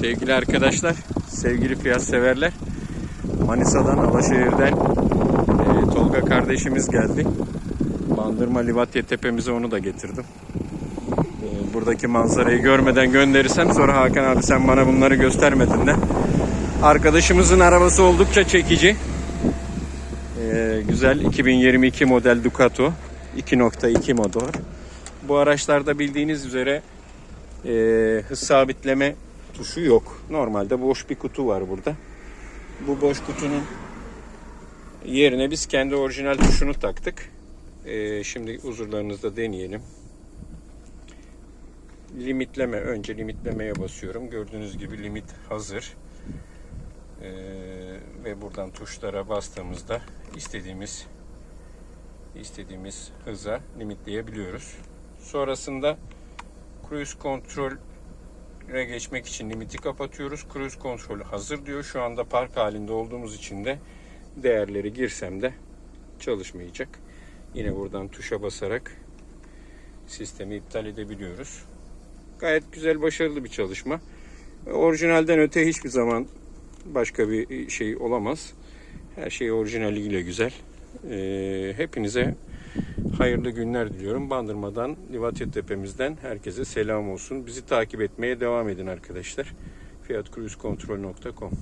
Sevgili arkadaşlar, sevgili fiyat severler. Manisa'dan, Alaşehir'den e, Tolga kardeşimiz geldi. Bandırma Livatya tepemize onu da getirdim. E, buradaki manzarayı görmeden gönderirsem sonra Hakan abi sen bana bunları göstermedin de. Arkadaşımızın arabası oldukça çekici. E, güzel 2022 model Ducato 2.2 motor. Bu araçlarda bildiğiniz üzere e, hız sabitleme tuşu yok. Normalde boş bir kutu var burada. Bu boş kutunun yerine biz kendi orijinal tuşunu taktık. E, şimdi huzurlarınızda deneyelim. Limitleme. Önce limitlemeye basıyorum. Gördüğünüz gibi limit hazır. E, ve buradan tuşlara bastığımızda istediğimiz istediğimiz hıza limitleyebiliyoruz. Sonrasında cruise kontrole geçmek için limiti kapatıyoruz. Cruise kontrolü hazır diyor. Şu anda park halinde olduğumuz için de değerleri girsem de çalışmayacak. Yine buradan tuşa basarak sistemi iptal edebiliyoruz. Gayet güzel, başarılı bir çalışma. Orijinalden öte hiçbir zaman başka bir şey olamaz. Her şey orijinaliyle güzel. Ee, hepinize hayırlı günler diliyorum. Bandırmadan, Livatya Tepemizden herkese selam olsun. Bizi takip etmeye devam edin arkadaşlar. fiyatcruisecontrol.com